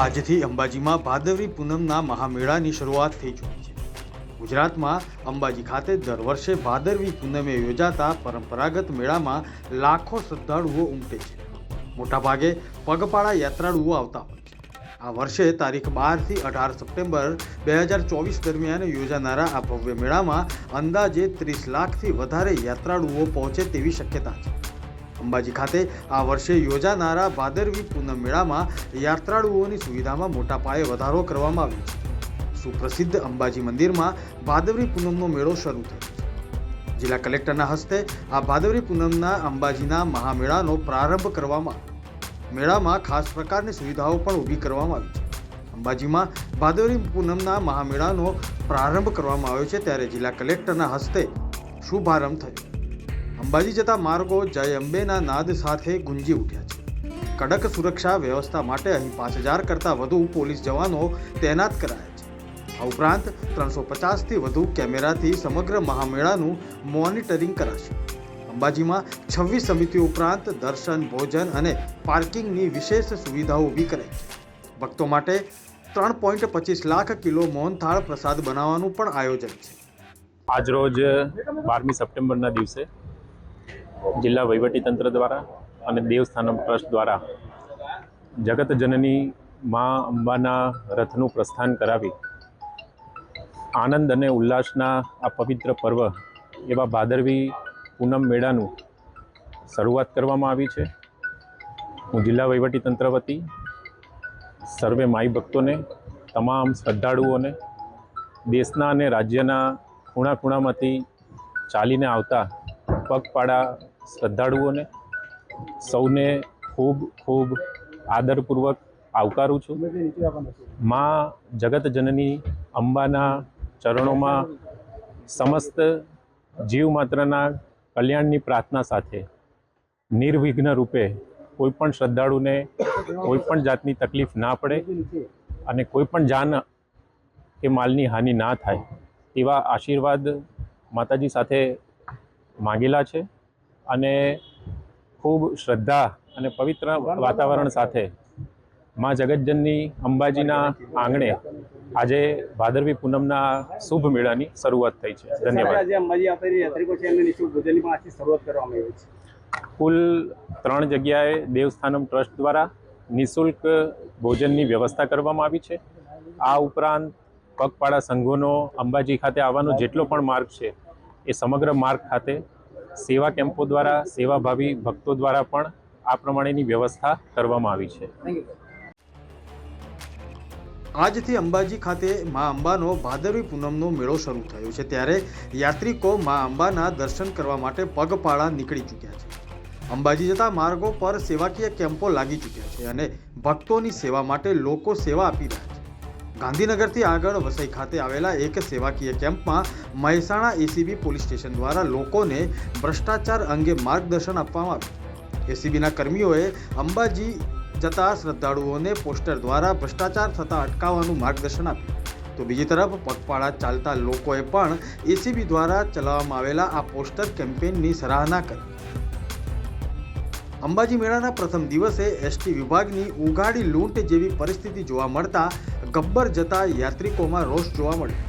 આજથી અંબાજીમાં ભાદરવી પૂનમના મહામેળાની શરૂઆત થઈ ચૂકી છે. ગુજરાતમાં અંબાજી ખાતે દર વર્ષે ભાદરવી પૂનમે યોજાતા પરંપરાગત મેળામાં લાખો શ્રદ્ધાળુઓ ઉમટે છે. મોટાભાગે પગપાળા યાત્રાળુઓ આવતા હોય છે. આ વર્ષે તારીખ બારથી અઢાર સપ્ટેમ્બર બે હજાર ચોવીસ દરમિયાન યોજાનારા આ ભવ્ય મેળામાં અંદાજે ત્રીસ લાખથી વધારે યાત્રાળુઓ પહોંચે તેવી શક્યતા છે. અંબાજી ખાતે આ વર્ષે યોજાનારા ભાદરવી પૂનમ મેળામાં યાત્રાળુઓની સુવિધામાં મોટા પાયે વધારો કરવામાં આવ્યો છે. સુપ્રસિદ્ધ અંબાજી મંદિરમાં ભાદરવી પૂનમનો મેળો શરૂ થયો જિલ્લા કલેક્ટરના હસ્તે આ ભાદરવી પૂનમના અંબાજીના મહામેળાનો પ્રારંભ કરવામાં મેળામાં ખાસ પ્રકારની સુવિધાઓ પણ ઊભી કરવામાં આવી છે. અંબાજીમાં ભાદરવી પૂનમના મહામેળાનો પ્રારંભ કરવામાં આવ્યો છે ત્યારે જિલ્લા કલેક્ટરના હસ્તે શુભારંભ થયો. અંબાજી જતા માર્ગો જય અંબેના નાદ સાથે ગુંજી ઉઠ્યા છે. કડક સુરક્ષા વ્યવસ્થા માટે અહીં પાંચ હજાર કરતાં વધુ પોલીસ જવાનો તૈનાત કરાયા છે. આ ઉપરાંત ત્રણસો પચાસથી વધુ કેમેરાથી સમગ્ર મહામેળાનું મોનિટરિંગ કરાશે. અંબાજીમાં છવ્વીસ સમિતિઓ ઉપરાંત દર્શન, ભોજન અને પાર્કિંગની વિશેષ સુવિધાઓ ઊભી કરાઈ છે. ભક્તો માટે ત્રણ પોઈન્ટ પચીસ લાખ કિલો મોહનથાળ પ્રસાદ બનાવવાનું પણ આયોજન છે. આજરોજ બારમી સપ્ટેમ્બરના દિવસે જિલ્લા વહીવટીતંત્ર દ્વારા અને દેવસ્થાનમ ટ્રસ્ટ દ્વારા જગત જનની મા અંબાના રથનું પ્રસ્થાન કરાવી આનંદ અને ઉલ્લાસના આ પવિત્ર પર્વ એવા ભાદરવી પૂનમ મેળાનું શરૂઆત કરવામાં આવી છે. હું જિલ્લા વહીવટીતંત્ર વતી સર્વે માઈ ભક્તોને, તમામ શ્રદ્ધાળુઓને, દેશના અને રાજ્યના ખૂણા ખૂણામાંથી ચાલીને આવતા પગપાળા શ્રદ્ધાળુઓને સૌને ખૂબ ખૂબ આદરપૂર્વક આવકારું છું. માં જગત જનની અંબાના ચરણોમાં સમસ્ત જીવ માત્રના કલ્યાણની પ્રાર્થના સાથે નિર્વિઘ્ન રૂપે કોઈ પણ શ્રદ્ધાળુને કોઈ પણ જાતની તકલીફ ના પડે અને કોઈ પણ જાન કે માલની હાનિ ના થાય, તેવા આશીર્વાદ માતાજી સાથે માંગેલા છે. અને ખૂબ શ્રદ્ધા અને પવિત્ર વાતાવરણ સાથે માં જગતજનની અંબાજીના આંગણે આજે ભાદરવી પૂનમના શુભ મેળાની શરૂઆત થઈ છે. ધન્યવાદ. કુલ ત્રણ જગ્યાએ દેવસ્થાનમ ટ્રસ્ટ દ્વારા નિઃશુલ્ક ભોજનની વ્યવસ્થા કરવામાં આવી છે. આ ઉપરાંત પગપાળા સંઘોનો અંબાજી ખાતે આવવાનો જેટલો પણ માર્ગ છે એ સમગ્ર માર્ગ ખાતે સેવા કેમ્પો દ્વારા સેવાભાવી ભક્તો દ્વારા પણ આ પ્રમાણેની વ્યવસ્થા કરવામાં આવી છે. આજથી અંબાજી ખાતે મા અંબાનો ભાદરવી પૂનમનો મેળો શરૂ થયો છે ત્યારે યાત્રિકો મા અંબાના દર્શન કરવા માટે પગપાળા નીકળી ચૂક્યા છે. અંબાજી જતા માર્ગો પર સેવાકીય કેમ્પો લાગી ચૂક્યા છે અને ભક્તોની સેવા માટે લોકો સેવા આપી રહ્યા છે. ગાંધીનગરથી આગળ વસઈ ખાતે આવેલા એક સેવાકીય કેમ્પમાં મહેસાણા એસીબી પોલીસ સ્ટેશન દ્વારા લોકોને ભ્રષ્ટાચાર અંગે માર્ગદર્શન આપવામાં આવ્યું. એસીબીના કર્મીઓએ અંબાજી જતા શ્રદ્ધાળુઓને પોસ્ટર દ્વારા ભ્રષ્ટાચાર થતા અટકાવવાનું માર્ગદર્શન આપ્યું. તો બીજી તરફ, પગપાળા ચાલતા લોકોએ પણ એસીબી દ્વારા ચલાવવામાં આવેલા આ પોસ્ટર કેમ્પેઇનની સરાહના કરી. અંબાજી મેળાના પ્રથમ દિવસે એસટી વિભાગની ઉઘાડી લૂંટ જેવી પરિસ્થિતિ જોવા મળતા ગબ્બર જતા યાત્રિકોમાં રોષ જોવા મળ્યો.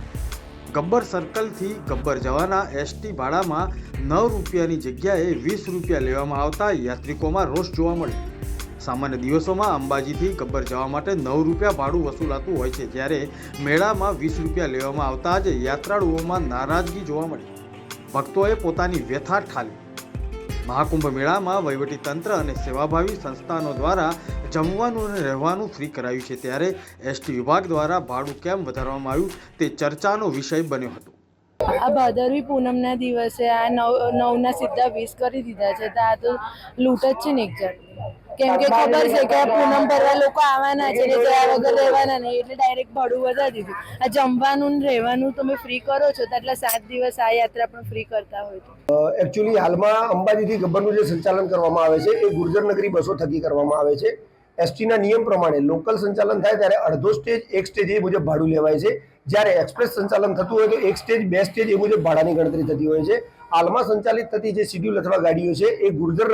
ગબ્બર સર્કલથી ગબ્બર જવાના એસટી ભાડામાં નવ રૂપિયાની જગ્યાએ વીસ રૂપિયા લેવામાં આવતા યાત્રિકોમાં રોષ જોવા મળ્યો. સામાન્ય દિવસોમાં અંબાજીથી ગબ્બર જવા માટે નવ રૂપિયા ભાડું વસૂલાતું હોય છે, જ્યારે મેળામાં વીસ રૂપિયા લેવામાં આવતા જ યાત્રાળુઓમાં નારાજગી જોવા મળી. ભક્તોએ પોતાની વ્યથા ઠાલી મહાકુંભ મેળામાં વહીવટી તંત્ર અને સેવાભાવી સંસ્થાનો દ્વારા જમવાનું અને રહેવાનું ફ્રી કરાયું છે. ત્યારે એસટી વિભાગ દ્વારા ભાડું કેમ વધારવામાં આવ્યું તે ચર્ચાનો વિષય બન્યો હતો. આ ભાદરવી પૂનમના દિવસે આ નવ, નવના સીધા વીસ કરી દીધા છે. તો આ તો લૂંટ જ છે ને એક જાતની. કેમ કે ખબર છે કે પૂનમ ભરવા લોકો આવવાના છે ને જયા વગર રહેવાના નહીં, એટલે ડાયરેક્ટ ભાડું વધારી દીધું. આ જમવાનું રહેવાનું તમે ફ્રી કરો છો તો આટલા સાત દિવસ આ યાત્રા પણ ફ્રી કરતા હોય તો. એકચ્યુઅલી હાલમાં અંબાજીથી ગબ્બરનું જે સંચાલન કરવામાં આવે છે, એ ગુર્જર નગરી બસો થકી કરવામાં આવે છે. એસટીના નિયમ પ્રમાણે લોકલ સંચાલન થાય ત્યારે અડધો સ્ટેજ, એક સ્ટેજ એ મુજબ ભાડું લેવાય છે. જ્યારે એક્સપ્રેસ સંચાલન થતું હોય તો એક સ્ટેજ, બે સ્ટેજ એ મુજબ ભાડાની ગણતરી થતી હોય છે. હાલમાં સંચાલિત થતી જે શિડ્યુલ અથવા ગાડીઓ છે, એ ગુર્જર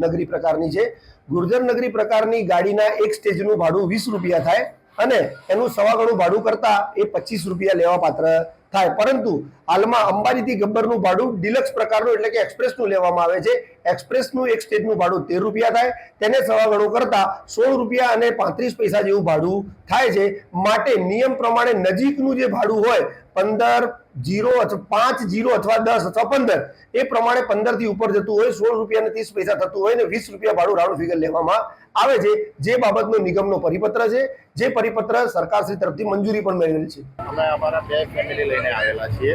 નગરી- પ્રકારની છે. ગુર્જર નગરી પ્રકારની ગાડીના એક સ્ટેજનું ભાડું વીસ રૂપિયા થાય અને એનું સવા ગણું ભાડું કરતા એ પચીસ રૂપિયા લેવા પાત્ર થાય. પરંતુ હાલમાં અંબાજીથી ગબ્બરનું ભાડું ડિલક્સ પ્રકારનું એટલે કે એક્સપ્રેસનું લેવામાં આવે છે. એક્સપ્રેસનું એક સ્ટેજનું ભાડું તેર રૂપિયા થાય. તેને સવા ગણો કરતા સોળ રૂપિયા અને પાંત્રીસ પૈસા જેવું ભાડું થાય છે. માટે નિયમ પ્રમાણે નજીકનું જે ભાડું હોય, પંદર જીરો અથવા પાંચ જીરો અથવા દસ અથવા પંદર, એ પ્રમાણે પંદરથી ઉપર જતું હોય. સોળ રૂપિયા અને ત્રીસ પૈસા થતું હોય ને વીસ રૂપિયા ભાડું રાઉન્ડ ફિગર લેવામાં આવે છે. જે બાબતનો નિગમનો પરિપત્ર છે. જે પરિપત્ર સરકાર શ્રી તરફથી મંજૂરી પણ મેળવેલ છે. અમે અમારા બે ફેમિલી લઈને આવેલા છીએ.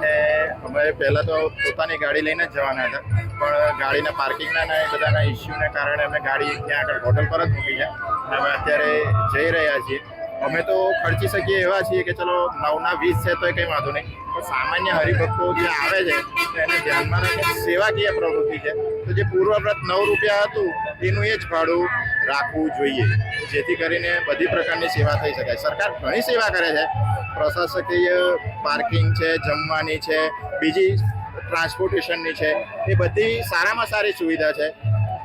ને અમે પહેલાં તો પોતાની ગાડી લઈને જ જવાના હતા. પણ ગાડીના પાર્કિંગના ને એ બધાના ઇસ્યુને કારણે અમે ગાડી ત્યાં આગળ હોટલ પર જ મૂકી છે અમે અત્યારે જઈ રહ્યા છીએ. અમે તો ખર્ચી શકીએ એવા છીએ કે ચલો નવના વીસ છે તો કંઈ વાંધો નહીં. પણ સામાન્ય હરિભક્તો જે આવે છે એને ધ્યાનમાં રાખીને સેવાકીય પ્રવૃત્તિ છે. તો જે પૂર્વવ્રત નવ રૂપિયા હતું, એનું એ જ ભાડું રાખવું જોઈએ. જેથી કરીને બધી પ્રકારની સેવા થઈ શકાય. સરકાર ઘણી સેવા કરે છે પ્રશાસકીય પાર્કિંગ છે, જમવાની છે, બીજી ટ્રાન્સપોર્ટેશનની છે, એ બધી સારામાં સારી સુવિધા છે.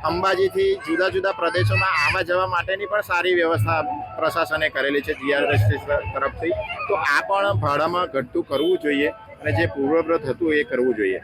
અંબાજીથી જુદા જુદા પ્રદેશોમાં આવવા જવા માટેની પણ સારી વ્યવસ્થા પ્રશાસને કરેલી છે, જીઆરએસટી તરફથી. તો આ પણ ભાડામાં ઘટતું કરવું જોઈએ અને જે પૂર્વવ્રત હતું એ કરવું જોઈએ.